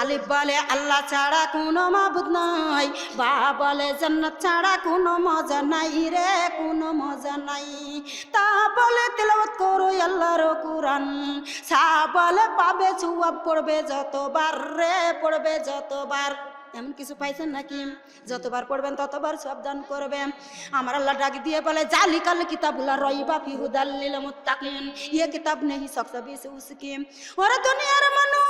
আলিফ বলে, আল্লাহ ছাড়া কোনো মাবুদ নাই। বা বলে, জান্নাত ছাড়া কোনো মজা নাই রে, কোনো মজা নাই। তা বলে তেলাওয়াত করো আল্লাহর কোরআন। সা বলে, পাবে চুয়াব পড়বে যতবার রে, পড়বে যতবার। এমন কিছু পাইছেন নাকি? যতবার পড়বেন, ততবার সাবধান করবেন। আমার আল্লাহ ডাক দিয়ে বলে জালি কাল কিতাবুল্লা রইবা ফি হুদাল্লিল মুত্তাকিন। ইয়ে কিতাব নেহি সকসবি সে উসকি ওরে দুনিয়ার মানুষ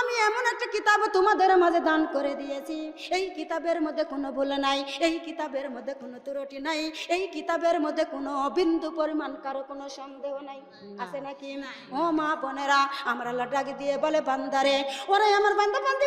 আমি এমন একটা কিতাব তোমাদের মাঝে দান করে দিয়েছি। এই কিতাবের মধ্যে কোনো ভুল নাই এই কিতাবের মধ্যে কোনো ত্রুটি নাই এই কিতাবের মধ্যে কোনো বিন্দু পরিমাণ কারও কোনো সন্দেহ নাই। আছে নাকি? ও মা বোনেরা আমরা আল্লাহ দিয়ে বলে বান্দারে ওরে আমার বান্দা বান্দি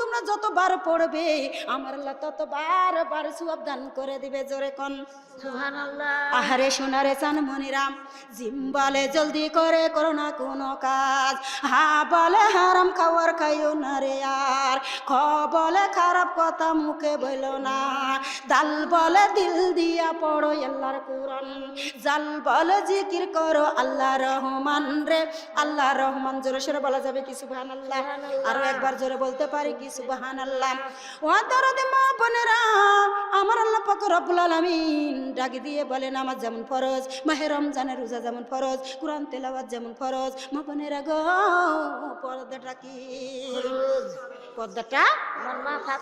তোমরা যতবার পড়বে আমার আল্লাহ ততবার বার সুয়াবদান করে দিবে জোরে কন। সুবহানাল্লাহ। আহারে সোনারে চান মনিরাম জিম বলে জলদি করে করো না কোনো কাজ। হা বলে হারাম খাওয়ার খাইও না রে আর খ বলে খারাপ কথা মুখে বইল না। দাল বলে দিল দিয়া পড়ো আল্লাহর কোরআন জাল বলে জিকির করো আল্লাহ রহমান রে। আল্লাহ রহমান জোরে সরে বলা যাবে কি সুবহান আল্লাহ আরও একবার জোরে বলতে পারি কি সুবহান আল্লাহ ও দরদে মা বোনেরা আমার আল্লাহ পাক রব্বুল আলামিন ডাকি দিয়ে বলে নামাজ যেমন ফরজ মাহে রমজানের রোজা যেমন ফরজ কোরআন তেলাওয়াত যেমন ফরজ। মা বোনেরা গো পর্দাটা কি? পর্দাটা?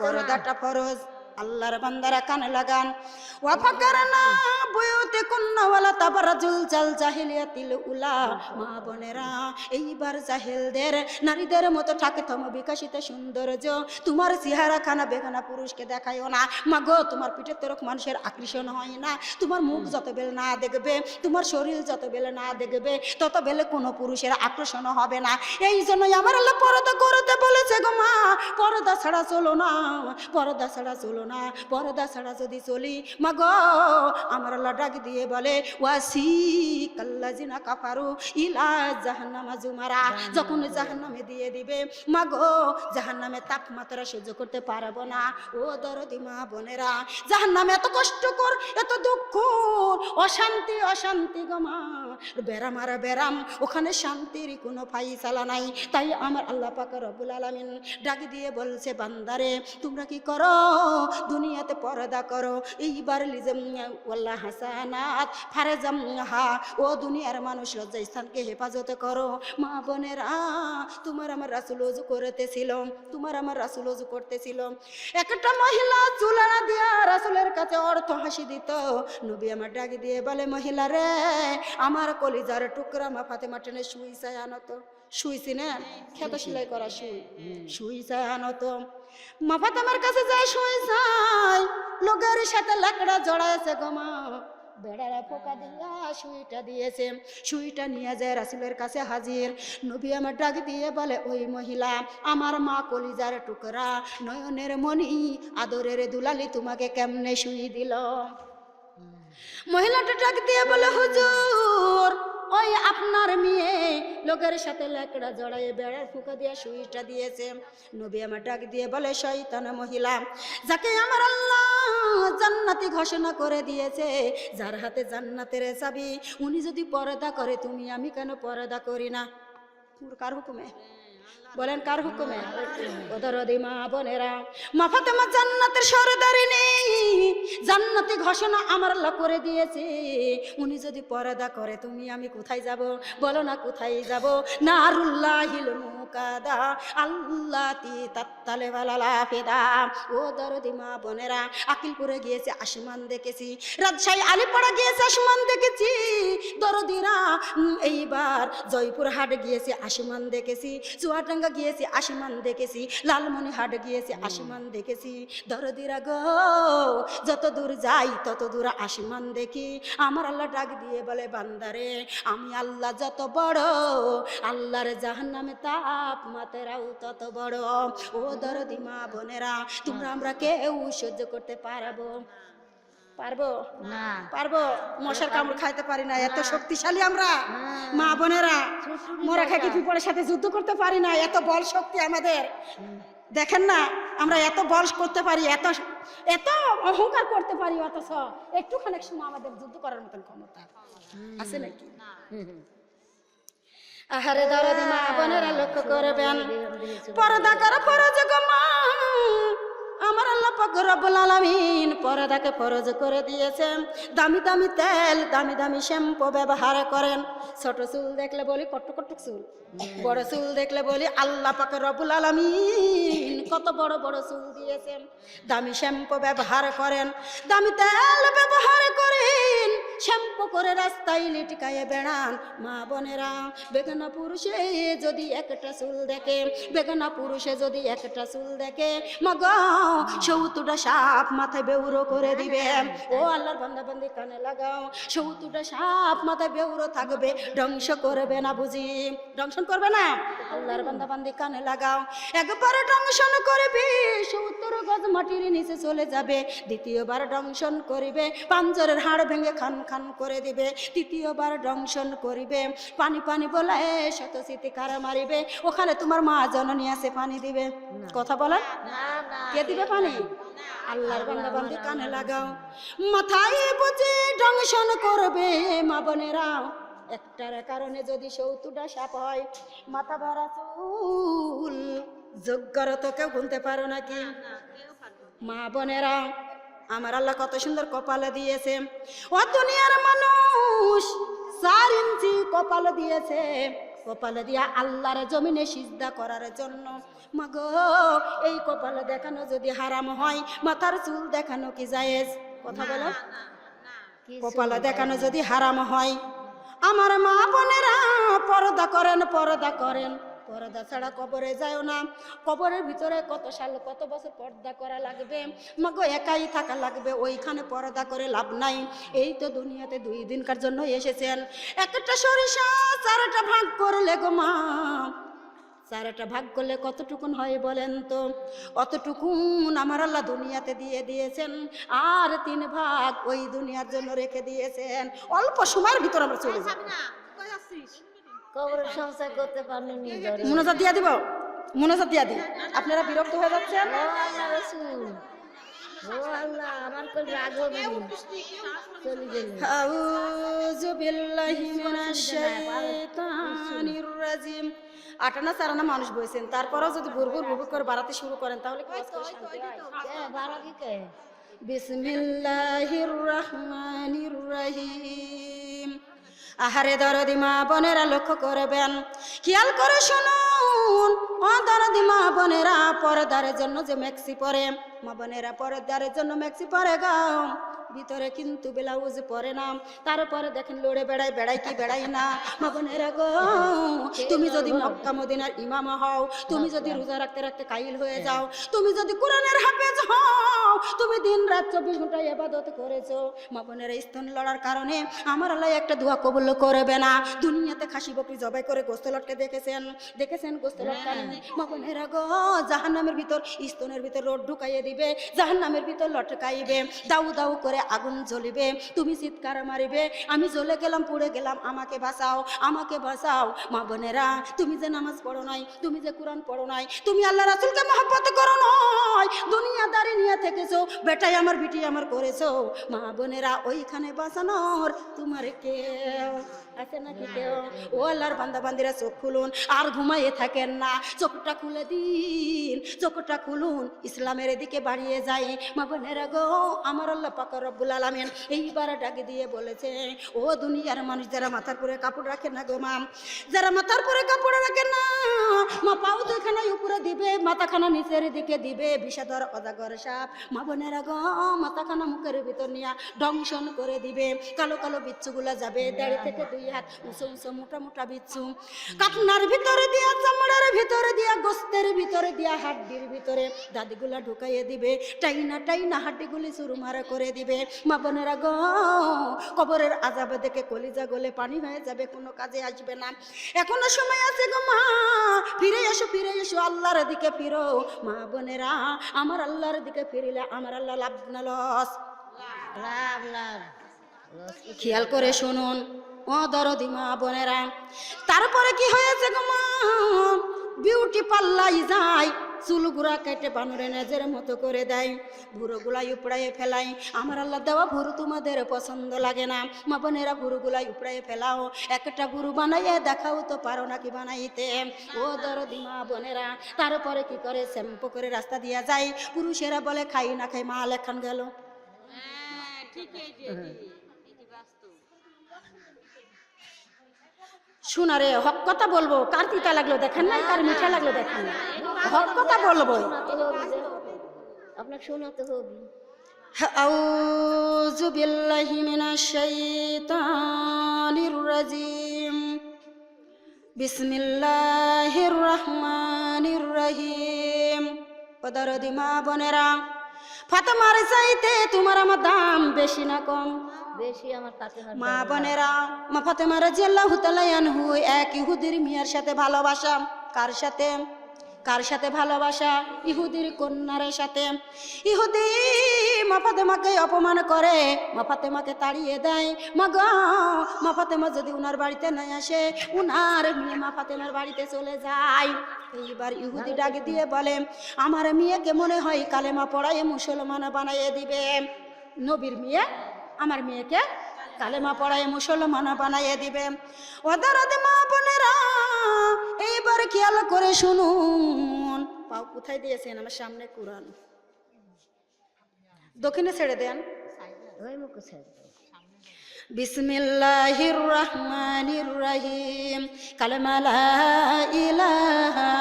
পর্দাটা ফরজ। আল্লাহর বান্দারা কানে লাগান। ওয়াফাকারানা বুয়ুতে কুন্না ওয়ালা তাবারাজুল জাল জাহিলিয়াতিল উলা। মা বোনেরা, এইবার জাহেলদের, নারীদের মতো থাকে তম বিকাশিত সৌন্দর্য, তোমার চেহারা খানা বেগানা পুরুষকে দেখায়ও না। মা গো তোমার পিঠের তরক মানুষের আকর্ষণ হয় না। তোমার মুখ যত বেলে না দেখবে, তোমার শরীর যত বেলে না দেখবে, তত বেলে কোনো পুরুষের আকর্ষণ হবে না। এই জন্যই আমার আল্লাহ পরদা করতে বলেছে গো মা। পরদা ছাড়া চলো না। পরদা ছাড়া চলো না, পরদা ছাড়া যদি চলি মা গো আমার আল্লাহ ডাক দিয়ে বলে ওয়াসি কাল্লা জিনা কাফারু ইলা জাহান্নামা জুমারা। যখন জাহান্নামে দিয়ে দিবে মা গো জাহান্নামে তাপমাত্রা সহ্য করতে পারব না। ও দরদি মা বোনেরা, জাহান্নামে এত কষ্টকর, এত দুঃখ অশান্তি অশান্তি গো মা। বেরাম আর বেরাম ওখানে শান্তির কোনো ফাইসালা নাই। তাই আমার আল্লাহ পাক রব্বুল আলামিন ডাক দিয়ে বলছে, বান্দারে, তোমরা কি করো? দুনিয়াতে পর্দা করো। এইবার লিজম ওয়াল্লাহ হাসানাত, ফারেজাম হা ও দুনিয়ার মানুষ লজ্জা স্থানকে হেফাজত করো। মা বোনেরা, তোমার আমার রাসুল অজু করতেছিল, তোমার আমার রাসুল অজু করতেছিল। একটা মহিলা চুলানা দিয়া রাসুলের কাছে অর্থ হাসি দিত। নবী আমার ডাক দিয়ে বলে, মহিলা রে, আমার কলিজার টুকরা মা ফাতেমা টেনে শুই চায় আনো তো শুইছি না খেত সেলাই করা শুই। শুই চায় আনো তো মা ফাতেমার কাছে যায় শুই চাই লোকের সাথে লাকড়া জড়াইছে গো মা। বেড়ারা পোকা দিয়া সুইটা দিয়েছে সুইটা নিয়ে যায় রাসুলের কাছে হাজির। নবী আমার ডাক দিয়ে বলে ওই মহিলা আমার মা কলিজার টুকরা নয়নের মণি আদরের দুলালি তোমাকে কেমনে শুই দিল? মহিলাটা ডাক দিয়ে বলে হুজুর ওই আপনার মেয়ে লোকের সাথে লেকড়া জড়াইয়ে বেড়ার ফুকা দিয়ে সুইটা দিয়েছে। নবী আমার ডাক দিয়ে বলে শৈতান মহিলা, যাকে আমার আল্লাহ জান্নাতি ঘোষণা করে দিয়েছে, যার হাতে জান্নাতের চাবি, উনি যদি পরদা করে, তুমি আমি কেন পরদা করি না? কার হুকুমে বলেন কার হুকুমে ওদরদি মা বোনেরা মা ফাতেমা জান্নাতের সরদারিনী জান্নাতি ঘোষণা আমার আল্লাহ করে দিয়েছে। উনি যদি পর্দা করে, তুমি আমি কোথায় যাব? বলো না, কোথায় যাব? নারুল্লাহিল আল্লাহ তি তাত্তালে ফেদা ও দরদি মা বোনেরা আকিলপুরে গিয়েছে আসমান দেখেছি। রাজশাহী আলিপাড়া গিয়েছে আসমান দেখেছি। দরদিরা এইবার জয়পুর হাট গিয়েছে আসমান দেখেছি। চুয়াডাঙ্গা গিয়েছি আসমান দেখেছি। লালমনিহাট গিয়েছি আসমান দেখেছি। দরদিরা গো যত দূর যাই তত দূর আসমান দেখি। আমার আল্লাহ ডাক দিয়ে বলে বান্দারে আমি আল্লাহ যত বড় আল্লাহর জাহান্নামে তাপমাত্রাও তত বড়। ও দরদি মা বোনেরা তোমরা আমরা কেউ সহ্য করতে পারব? পারব? না। পারব? মশার কামড় খাইতে পারি না এত শক্তিশালী আমরা। মা বোনেরা মোরা খাকি পিপড়ের সাথে যুদ্ধ করতে পারি না এত বল শক্তি আমাদের। দেখেন না আমরা এত বল করতে পারি এত এত অহংকার করতে পারি অথচ একটুখানি সময় আমাদের যুদ্ধ করার মতন ক্ষমতা আছে নাকি? আহারে দরদি মা বোনেরা লক্ষ্য করবেন। পর্দা করা ফরজ গো মা। আমার আল্লাহ পাক রব্বুল আলামিন পর্দাকে ফরজ করে দিয়েছেন। দামি দামি তেল, দামি দামি শ্যাম্পু ব্যবহার করেন। ছোট চুল দেখলে বলি, কট্ট কট্ট চুল। বড় চুল দেখলে বলি, আল্লাহ পাক রব্বুল আলামিন কত বড় বড় চুল দিয়েছেন। দামি শ্যাম্পু ব্যবহার করেন, দামি তেল ব্যবহার করেন। শ্যাম্পু করে রাস্তায় লিটকায়ে বেড়ান মা বোনেরা। বেগনা পুরুষে যদি একটা চুল দেখে বেগনা পুরুষে যদি একটা চুল দেখে, মগ, সৌতুটা সাপ মাথায় বেউরো করে দিবে। ও আল্লাহর বান্দা বান্দি কানে লাগাও, সৌতুটা সাপ মাথায় বেউরো থাকবে। ধ্বংস করবে না বুঝি? দংশন করবে না? আল্লাহর বান্দা বান্দি কানে লাগাও। একবার দংশন করবে, সত্তর গজ মাটির নিচে চলে যাবে। দ্বিতীয়বার দংশন করিবে পাঞ্জরের হাড় ভেঙে খান খান করে দিবে তৃতীয়বার দংশন করিবে। পানি পানি বলে শত স্মৃতিকার মারিবে? ওখানে তোমার মা জননী আছে পানি দিবে। কথা বলেন। না কে দিবে পানি? আল্লাহর বান্দা বান্দি কানে লাগাও। মাথায় বুঝে দংশন করবে মা বোনেরা। একটার কারণে যদি সৌতুটা সাপ হয় মাথা ভরা চুল কেউ গুনতে পারো নাকি? মা বোনেরা আমার আল্লাহ কত সুন্দর কপালে দিয়েছে। ও দুনিয়ার মানুষ চার ইঞ্চি কপালে দিয়েছে। কপালে দিয়া আল্লাহর জমিনে সিজদা করার জন্য। মাগো এই কপালে দেখানো যদি হারাম হয় মাথার চুল দেখানো কি জায়েজ? কথা বলো। কপালে দেখানো যদি হারাম হয় আমার মা বোনেরা পর্দা করেন পর্দা করেন। পর্দা ছাড়া কবরে যায় না। কবরের ভিতরে কত সাল কত বছর পর্দা করা লাগবে? মাগো একাই থাকা লাগবে ওইখানে পর্দা করে লাভ নাই। এই তো দুনিয়াতে দুই দিনকার জন্য এসেছেন। একটা সরিষা চারটা ভাগ করলে গো মা। চারটা ভাগ করলে কতটুকুন হয় বলেন তো? অতটুকুন আমার আল্লাহ দুনিয়াতে দিয়ে দিয়েছেন। আর তিন ভাগ ওই দুনিয়ার জন্য রেখে দিয়েছেন। অল্প সময়ের ভিতর আমরা চলে যাব। কবরের সংসার করতে পারলে নিয়ে মনোজাত দিয়া দিব? মনোজাত দিয়া দিই আপনারা বিরক্ত হয়ে যাচ্ছেন? ও আল্লাহ রসুল। ও আল্লাহ আমার কোন রাগ হবে চলে গেল। আউযু বিল্লাহি মিনাশ শাইতানির রাজিম। আটানা চারানা মানুষ বইছেন। তারপরেও যদি বুরবুর বুরবুর করে বাড়াতে শুরু করেন তাহলে হয় বিসমিল্লাহির রহমানির রহিম। আহারে দরদি মা বোনেরা লক্ষ্য করবেন। খেয়াল করে শুনুন ও দরদি মা বোনেরা পরদারের জন্য যে মেক্সি পরে, মা বোনেরা পরদারের জন্য মেক্সি পরে গাও ভিতরে কিন্তু ব্লাউজ পরে না। তারপরে দেখেন লড়ে বেড়াই বেড়াই কি বেড়াই না। মা গো, তুমি যদি মক্কা মদিনার ইমাম হও, তুমি যদি রোজা রাখতে রাখতে কাইল হয়ে যাও, তুমি যদি কোরআনের হাফেজ হও, তুমি দিন রাত চব্বিশ ঘন্টায় এবাদত করেছ। মা বোনের, স্তন লড়ার কারণে আমার আল্লাহ একটা দোয়া কবুল করবে না। দুনিয়াতে খাসি বকরি জবাই করে গোস্ত লটকে দেখেছেন? দেখেছেন গোস্ত লটকানি মা বোনেরা গো, জাহান্নামের ভিতর, স্তনের ভিতর রোড ঢুকাইয়ে দিবে, জাহান্নামের ভিতর লটকাইবে। দাউ দাউ করে আগুন জ্বলিবে, তুমি চিৎকার মারিবে। আমি জ্বলে গেলাম, পুড়ে গেলাম, আমাকে বাঁচাও আমাকে বাঁচাও। মা বোনেরা, তুমি যে নামাজ পড়ো নাই, তুমি যে কোরআন পড়ো নাই, তুমি আল্লাহ রাসুলকে মহব্বত করো নয় দুনিয়াদারি নিয়ে থেকেছো, বেটাই আমার, বিটি আমার করেছ। মা বোনেরা, ওইখানে বাঁচানোর তোমার কেউ ও আল্লাহর বান্দা চোখ খুলুন, আর ঘুমাইয়ে থাকেন না। চোখটা খুলে দিন, চোখটা খুলুন, ইসলামের দিকে বাড়িয়ে যাই। মা বোনেরা গো আমার আল্লাহ পাকা এইবার ডাকে দিয়ে বলেছে, ও দুনিয়ার মানুষ যারা মাথার পরে কাপড় রাখে না গো মাম, যারা মাথার পরে কাপড় রাখে না, মা পাও দুখানা উপরে দিবে, মাথাখানা নিচের দিকে দিবে, বিষাদর অজাগর সাপ। মা বোনেরা গো মাথাখানা মুখের ভিতর নিয়ে ডংশন করে দিবে, কালো কালো বিচ্ছুগুলা যাবে, দাড়ি থেকে দুই হাত উঁচু উঁচু মোটা মোটা বিচ্ছু। কাটনার ভিতরে দিয়া চামড়ার ভিতরে দিয়া গোস্তের ভিতরে দিয়া হাড্ডির ভিতরে দাদিগুলা ঢুকাইয়ে দিবে। টাইনা টাইনা হাড্ডিগুলি চুরমারা করে দিবে। মা বোনেরা গো কবরের আজাবে দেখে কলিজা গলে পানি হয়ে যাবে কোনো কাজে আসবে না। এখনও সময় আছে গো মা ফিরে এসো ফিরে এসো আল্লাহর দিকে ফিরো। মা বোনেরা আমার আল্লাহর দিকে ফিরিলে আমার আল্লাহ লাভ না লস। লাভ লাভ। খেয়াল করে শুনুন। ও দরদি মা বোনেরা, তারপরে কি হয়েছে গো মা? বিউটি পাল্লাই যায় চুলগুলা কেটে বানরে নেজের মতো করে দেয় ভুরোগুলাই উপড়াইয়ে ফেলাই আমার আল্লাহ দেওয়া ভুরু তোমাদের পছন্দ লাগে না। মা বোনেরা ভুরুগুলাই উপড়াইয়ে ফেলাও, একটা ভুরু বানাইয়ে দেখাও তো পারো নাকি বানাইতে। ও দরদি মা বোনেরা, তারপরে কি করে? শ্যাম্পু করে রাস্তা দিয়া যায়। পুরুষেরা বলে, খাই না খাই মা লেখান গেল। শোনারে হক কথা বলবো কার তিতা লাগলো দেখেন না কার মিঠা লাগলো দেখেন না হক কথা বলবো শোনাতে হবে যে। আপনাকে শোনাতে হবে أعوذ بالله من الشيطان الرجيم بسم الله الرحمن الرحيم পদারদি মা বোনেরা ফাতেমার চাইতে তোমার আমার দাম বেশি না কম মা বোনেরা মা ফাতেমার জেল্লাহ তালায়ানহু এক ইহুদির মিয়ার সাথে ভালোবাসা। কার সাথে? কার সাথে ভালোবাসা? ইহুদির কন্যার সাথে। ইহুদি মা ফাতেমাকে অপমান করে মা ফাতেমাকে তাড়িয়ে দেয়। মা গো মা ফাতেমা যদি উনার বাড়িতে নাই আসে উনার মেয়ে মা ফাতেমার বাড়িতে চলে যায়। এইবার ইহুদি ডাক দিয়ে বলে আমার মেয়েকে মনে হয় কালেমা পড়ায় মুসলমান বানাইয়ে দিবে। নবীর মেয়ে আমার মেয়েকে কালেমা পড়ায়, মুসলমান বানাইয়ে দিবে। ওদের মা বোনেরা, এইবার খেয়াল করে শুনুন। পাও, কোথায় দিয়েছেন আমার সামনে কোরআন? দক্ষিণে ছেড়ে দেন। বিসমিল্লাহির রহমানির রহিম। কালেমা লা ইলাহা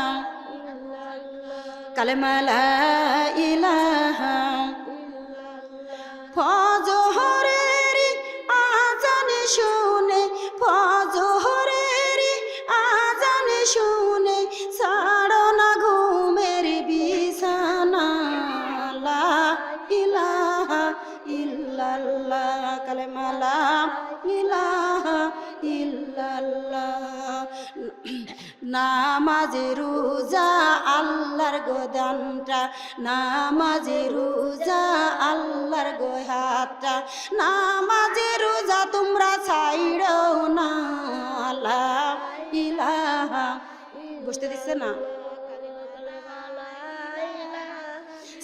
কালেমা ইলাহা ইল্লাল্লাহ। নামাজে, রোজা, আল্লাহর গোদানটা নামাজে, রোজা, আল্লাহর গোহাতটা। নামাজে, রোজা তোমরা ছাইড়ো না। লা ইলাহা। বুঝতে দিচ্ছে না?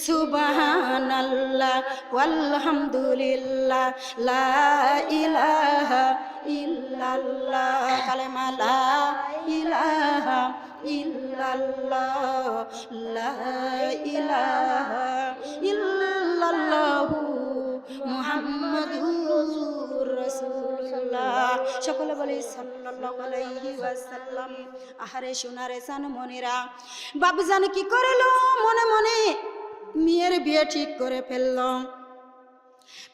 সুবহানাল্লাহ, ওয়ালহামদুলিল্লাহ, লা ইলাহা ইল্লাল্লাহ, কালেমা লা ইলাহা ইল্লাল্লাহ ইলাহা ইল্লাল্লাহু মুহাম্মাদুর রাসূলুল্লাহ। সকলে বলে সাল্লাল্লাহু আলাইহি ওয়াসাল্লাম। আহারে সোনারে সান মনিরা বাবুজান কি করল মনে মনে? মেয়ের বিয়ে ঠিক করে ফেলল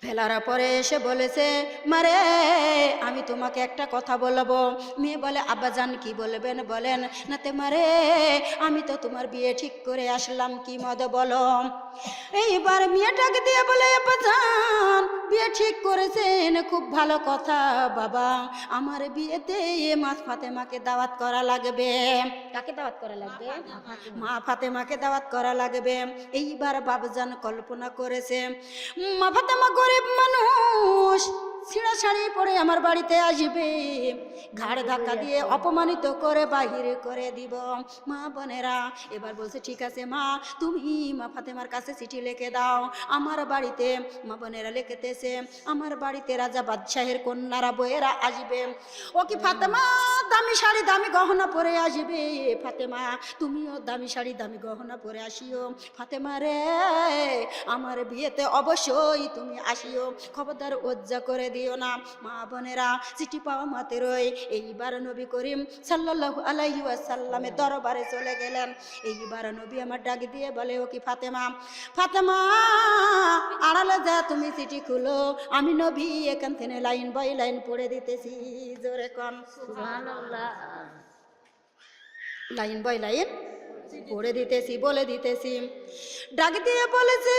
ফেলার পরে এসে বলেছে, মারে, আমি তোমাকে একটা কথা বলব। মেয়ে বলে, আব্বাজান কি বলবেন বলেন। নাতে মারে, আমি তো তোমার বিয়ে ঠিক করে আসলাম, কি মদ বলো? এইবার মেয়েটাকে দিয়ে বলে, আব্বাজান, বিয়ে ঠিক করেছেন, খুব ভালো কথা, বাবা। আমার বিয়েতে এ মাছ ফাতেমাকে দাওয়াত করা লাগবে। কাকে দাওয়াত করা লাগবে? মা ফাতেমাকে দাওয়াত করা লাগবে। এইবার বাবজান কল্পনা করেছে, মা ফাতেমা গরিব মানুষ। ছিঁড়া শাড়ি পরে আমার বাড়িতে আসবে। ঘাড় ধাক্কা দিয়ে অপমানিত করে বাহির করে দিব। মা বোনেরা, এবার বলছে, ঠিক আছে মা, তুমি মা ফাতেমার কাছে চিঠি লিখে দাও। আমার বাড়িতে, মা বোনেরা লিখেতেছে, আমার বাড়িতে রাজা বাদশাহের কন্যারা বইয়েরা আসবে। ও কি ফাতেমা, দামি শাড়ি, দামি গহনা পরে আসবে? ফাতেমা, তুমিও দামি শাড়ি, দামি গহনা পরে আসিও। ফাতেমা রে, আমার বিয়েতে অবশ্যই তুমি আসিও। খবরদার ওজ্জা করে দিও না। মা বোনেরা, চিঠি পাওয়া মাতে রই এইবার নবী করিম সাল্লাল্লাহু আলাইহি ওয়াসাল্লামের দরবারে চলে গেলেন। এইবার নবী আমার ডাক দিয়ে বলে, ও কি ফাতেমা? ফাতেমা, আড়ালে যা, তুমি চিঠি খুলো। আমি নবী এখান থেকে লাইন বাই লাইন পড়ে দিতেছি, জোরে কম। লাইন বাই লাইন পড়ে দিতেছি বলে দিতেছি। ডাক দিয়ে বলেছে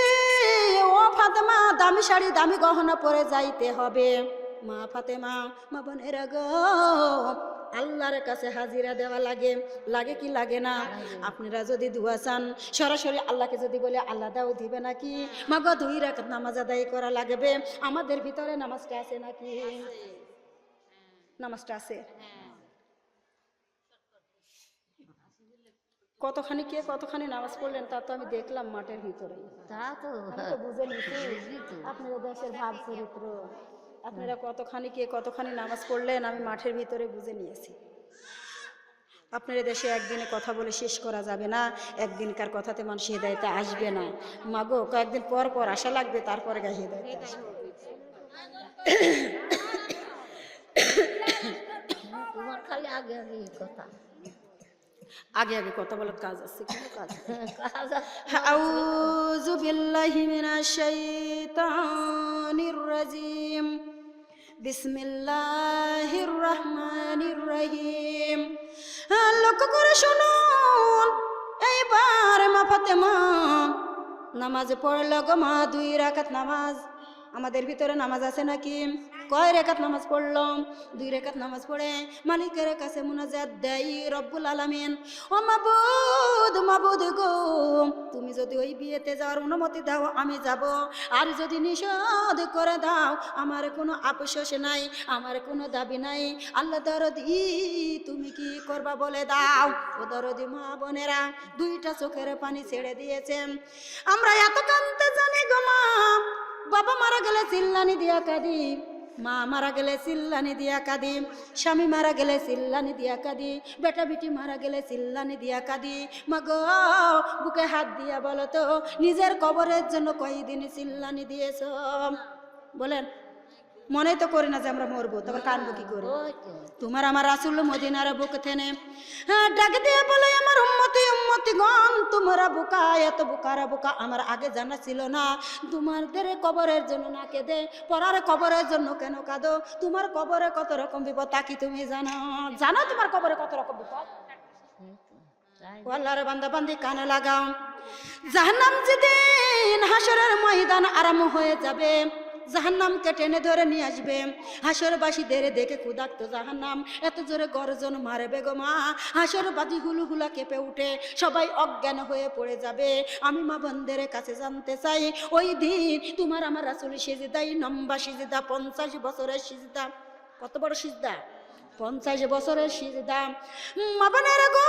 ও ফাতেমা দামি শাড়ি দামি গহনা পরে যাইতে হবে। মা ফাতেমা মা বোনেরা গো আল্লাহর কাছে হাজিরা দেওয়া লাগে। লাগে কি লাগে না? আপনারা যদি দুয়া চান সরাসরি আল্লাহকে যদি বলে আল্লাহ দাও দিবে নাকি? মা গো দুই রাকাত নামাজ আদায় করা লাগবে। আমাদের ভিতরে নামাজটা আছে নাকি? নামাজটা আছে? কতখানি কে কতখানি নামাজ পড়লেন তা তো আমি দেখলাম মাঠের ভিতরে তা তো বুঝে আপনারা দেশের ভাব চরিত্র আপনারা কতখানি কে কতখানি নামাজ পড়লেন আমি মাঠের ভিতরে বুঝে নিয়েছি। আপনার দেশে একদিনে কথা বলে শেষ করা যাবে না একদিনকার কথাতে মানুষ হেদায়তে আসবে না। মাগো কয়েকদিন পর পর আশা লাগবে তারপরে গায়ে হেদায়তে আসবে। তোমার খালি আগে আগে কথা। আগে আগে কথা বলার কাজ আছে কোনো কাজ আউযু বিল্লাহি মিনাশ শাইতানির রাজিম। বিসমিল্লাহির রহমানির রহিম। লক্ষ্য করে শুনুন এইবার মা ফাতেমা নামাজ পড়ল গো মা দুই রাকাত নামাজ। আমাদের ভিতরে নামাজ আছে নাকি? কয় রেখাত নামাজ পড়লাম? দুই রেখাত নামাজ পড়ে মালিকের কাছে মুনাজাত দেয় রব্বুল আলামিন। ও মাবুদ মাবুদ গো, তুমি যদি ওই বিয়েতে যাওয়ার অনুমতি দাও, আমি যাব। আর যদি নিষেধ করে দাও, আমার কোনো আপসোস নাই, আমার কোনো দাবি নাই। আল্লাহ দরদি, তুমি কি করবা বলে দাও? ও দরদি মা বোনেরা, দুইটা চোখের পানি ছেড়ে দিয়েছে। আমরা এত কানতে জানি গো মা বাবা মারা গেলে চিল্লানি দিয়া কাঁদি মা মারা গেলে চিল্লানি দিয়া কাঁদি স্বামী মারা গেলে চিল্লানি দিয়া কাঁদি বেটা বিটি মারা গেলে চিল্লানি দিয়া কাঁদি মা গো বুকে হাত দিয়া বলো তো, নিজের কবরের জন্য কয়দিন চিল্লানি দিয়েছ? বলেন মনে তো করি না যে আমরা মরবো তারপর কানবো কি করে? তোমার আমার রাসুল মদিনার বুক থেনে হ্যাঁ ডাক দিয়ে বলে আমার উম্মতি উম্মতি গণ তোমরা বুকা এত বুকারা বুকা আমার আগে জানা ছিল না। তোমাদের কবরের জন্য না কেঁদে পরার কবরের জন্য কেন কাঁদো? তোমার কবরে কত রকম বিপদ তা কি তুমি জানো? জানো তোমার কবরে কত রকম বিপদ? আল্লাহর বান্দা বান্দি কানে লাগাও। জাহান্নাম যেদিন হাসরের ময়দান আরাম হয়ে যাবে জাহান্নামকে টেনে ধরে নিয়ে আসবে। হাসরবাসীদের দেখে ক্ষুদাক্ত জাহান্নাম। এত জোরে গর্জন মারে গো মা। হাসরবাদী হুলু হুলা কেঁপে উঠে। সবাই অজ্ঞান হয়ে পড়ে যাবে। আমি মা বন্ধের কাছে জানতে চাই, ওই দিন তোমার আমার আসলে সিজিদাই নম্বা সিজিদা, পঞ্চাশ বছরের সিজিদা। কত বড় সিজদা? পঞ্চাশ বছরের সিজদাম। মাবনের গো,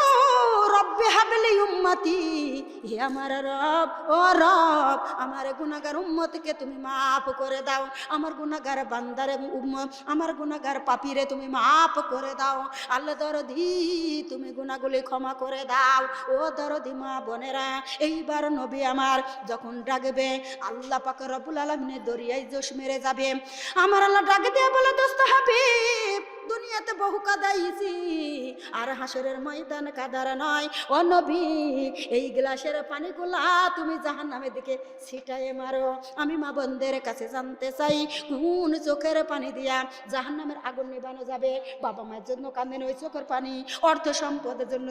রব্বে হাবলি উম্মতি, হে আমার রব, ও রব, আমার গুনাগার উম্মতকে তুমি মাফ করে দাও। আমার গুনাগার বান্দারে উম্ম- আমার গুনাগার পাপিরে তুমি মাফ করে দাও। আল্লাহ দরদি, তুমি গুনাগুলি ক্ষমা করে দাও। ও দরদি মা বোনেরা, এইবার নবী আমার যখন ডাকবে, আল্লাহ পাক রবুল আলমিনের দরিয়ায় জোশ মেরে যাবে। আমার আল্লাহ ডাকে দিয়ে বলে, দোস্ত হাবিব দুনিয়াতে বহু কাদাইছি, আর হাসরের ময়দান কাদার নয়। ও নবী, এই গ্লাসের পানিগুলা তুমি জাহান নামের দিকে ছিটায়ে মারো। আমি মা বন্ধের কাছে জানতে চাই, কোন চোখের পানি দিয়া জাহান নামের আগুন নিবানো যাবে? বাবা মায়ের জন্য কান্দেন ওই চোখের পানি, অর্থ সম্পদের জন্য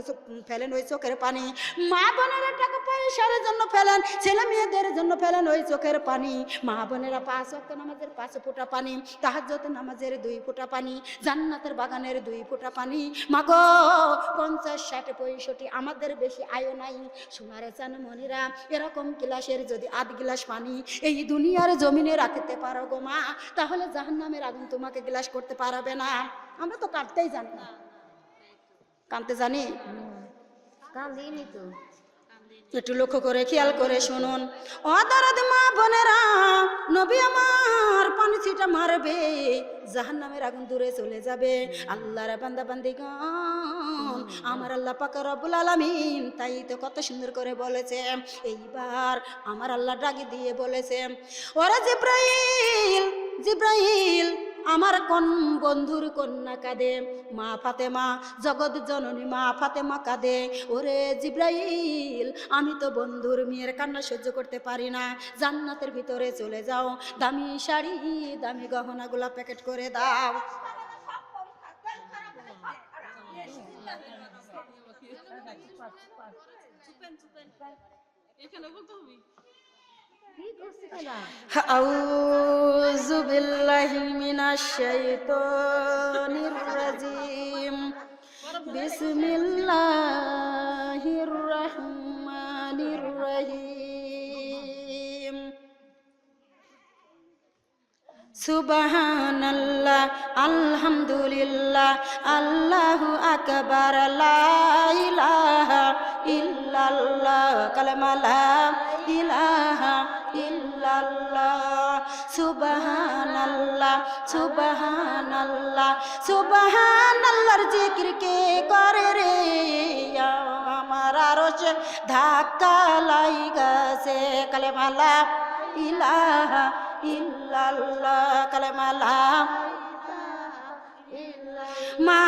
ফেলেন ওই চোখের পানি। মা বোনের টাকা পয়সার জন্য ফেলেন, ছেলে মেয়েদের জন্য ফেলেন ওই চোখের পানি। মা বোনেরা পাঁচ অক্ট নামাজের পাঁচ ফোঁটা পানি তাহাজ্জত নামাজের দুই ফোঁটা পানি, জান্নাতের বাগানের দুই ফোঁটা পানি। মাগো, পঞ্চাশ, ষাট, পঁয়ষট্টি, আমাদের বেশি আয়ও নাই। সোনারে চান মনিরা, এরকম গ্লাসের যদি আধ গ্লাস পানি এই দুনিয়ার জমিনে রাখতে পারো গো মা, তাহলে জাহান্নামের আগুন তোমাকে গ্লাস করতে পারবে না। আমরা তো কাঁদতেই জানি। না কাঁদতে জানি? হুম। কান্দিনি তো। একটু লক্ষ্য করে খেয়াল করে শুনুন। অদারদ মা বোনেরা, নবী আমার পানি ছিটা মারবে জাহান নামের আগুন দূরে চলে যাবে। আল্লাহর বান্দা বান্দিগণ, আমার আল্লাহ পাকা রব্বুল আলামিন তাই তো কত সুন্দর করে বলেছে এইবার আমার আল্লাহ ডাকি দিয়ে বলেছে ওরা জিব্রাইল জিব্রাইল আমার কোন বন্ধুর কন্যা কাঁদে? মা ফাতেমা, জগৎ জননী মা ফাতেমা কাঁদে। ওরে জিব্রাইল, আমি তো বন্ধুর মেয়ের কান্না সহ্য করতে পারি না। জান্নাতের ভিতরে চলে যাও। দামি শাড়ি, দামি গহনাগুলা প্যাকেট করে দাও। কি করছি তোরা أعوذ بالله من الشيطان الرجيم بسم الله الرحمن الرحيم سبحان الله الحمد لله الله أكبر لا إله إلا الله كلمة لا إله ইল্লাল্লাহ জিকির কে করে রে? আমার আরশ ধাক্কা লাইগাছে। কালেমা লা ইলাহা ইল্লাল্লাহ কালেমা লা মা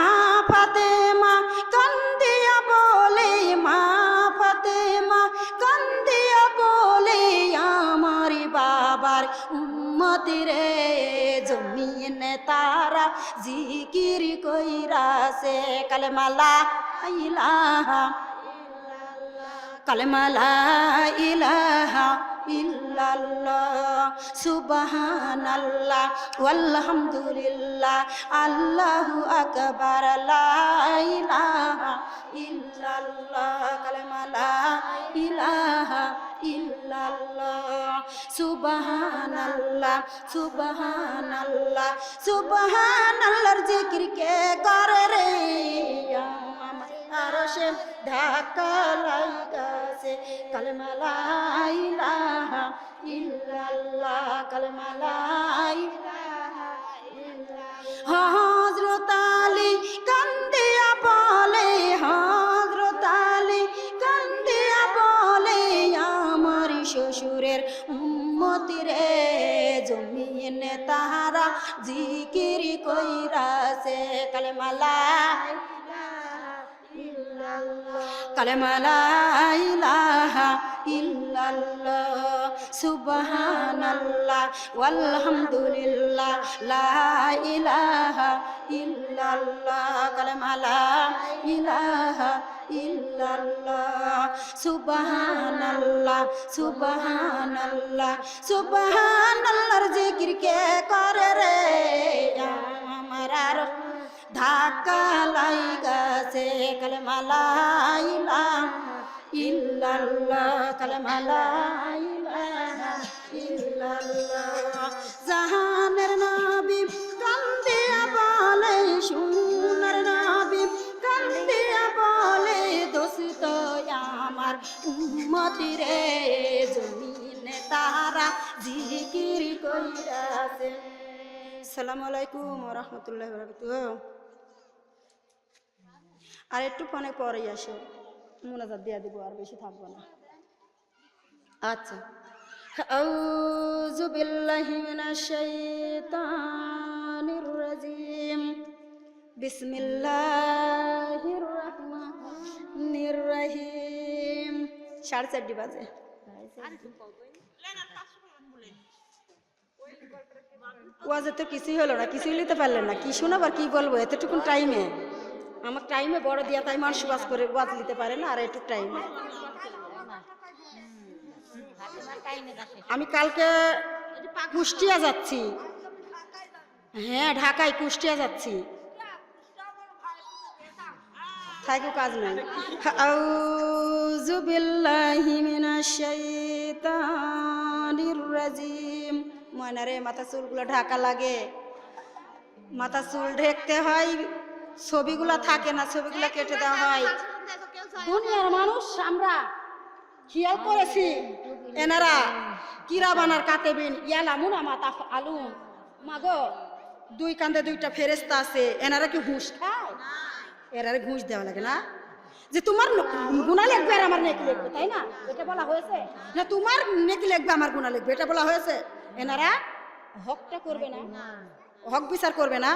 তারা কইরা সে কালেমালা ইলাহা কালেমা লা ইলাহা ইল্লাল্লাহ সুবহানাল্লাহ জিকির কে আরশে ঢাকা লাগাছে কালেমা লা ইলাহা ইল্লাল্লাহ কালেমা কান্দিয়া বলে হজরত আলী কান্দিয়া বলে, আমার শ্বশুরের উম্মতি রে জমিনে তাহারা জিকির কইরাছে কালেমালা কালেমালা ইলাহা ইল্লাল্লাহ, সুবহানাল্লাহ, ওয়ালহামদুলিল্লাহ, লা ইলাহা ইল্লাল্লাহ কালেমালা ইলাহা ইল্লাল্লাহ, সুবহানাল্লাহ সুবহানাল্লাহ, সুবহানাল্লাহর জিকির কে করে আমার ধাক্কা লাইগাছে কালেমালা ইলাহা ইল্লাল্লাহ কালেমালা ইলাহা ইল্লাল্লাহ, জাহানের নবী কান্দিয়া বলে, সোনার নবী কান্দিয়া বলে, দোস্ত আমার উম্মতি রে জমিনে তারা জিকির কইরাছে। আসসালামু আলাইকুম রহমতুল্লাহ বরকাতুহ। আর একটু পনে পরেই আসো মোনাজাত দিয়া দিব আর বেশি থাকবো না আচ্ছা أعوذ بالله من الشيطان الرجيم بسم الله الرحمن الرحيم সাড়ে চারটি বাজে ওয়াজে তো কিছুই হলো না কিছুই নিতে পারলেন না কি শোনাবার কি বলবো এতটুকুন টাইমে আমার টাইমে বড় দিয়া তাই মানুষ বাস করে ওয়াজ নিতে পারে না, আর একটু টাইমে আমি কালকে কুষ্টিয়া যাচ্ছি। হ্যাঁ ঢাকায় কুষ্টিয়া যাচ্ছি। থাকো কাজ নাই। আউযু বিল্লাহি মিনাশ শাইতানির রাজিম। ময়নারে মাথা চুলগুলো ঢাকা লাগে। মাথা চুল ঢেকতে হয় ছবিগুলো থাকে না ছবিগুলো কেটে দেওয়া হয়। দুনিয়ার মানুষ আমরা খেয়াল করেছি। এনারা কিরা বানার কাতেবিন ইয়ালা মুনা মাতা আলুম মাগো দুই কান্দে দুইটা ফেরেস্তা আছে এনারা কি হুঁশ খায়? এরারে ঘুষ দেওয়া লাগে না? যে তোমার গুণা লিখবে আর আমার নেকি লিখবে তাই না? এটা বলা হয়েছে? না তোমার নেকি লিখবে আমার গুণা লিখবে এটা বলা হয়েছে? এনারা হকটা করবে না। হক বিচার করবে না?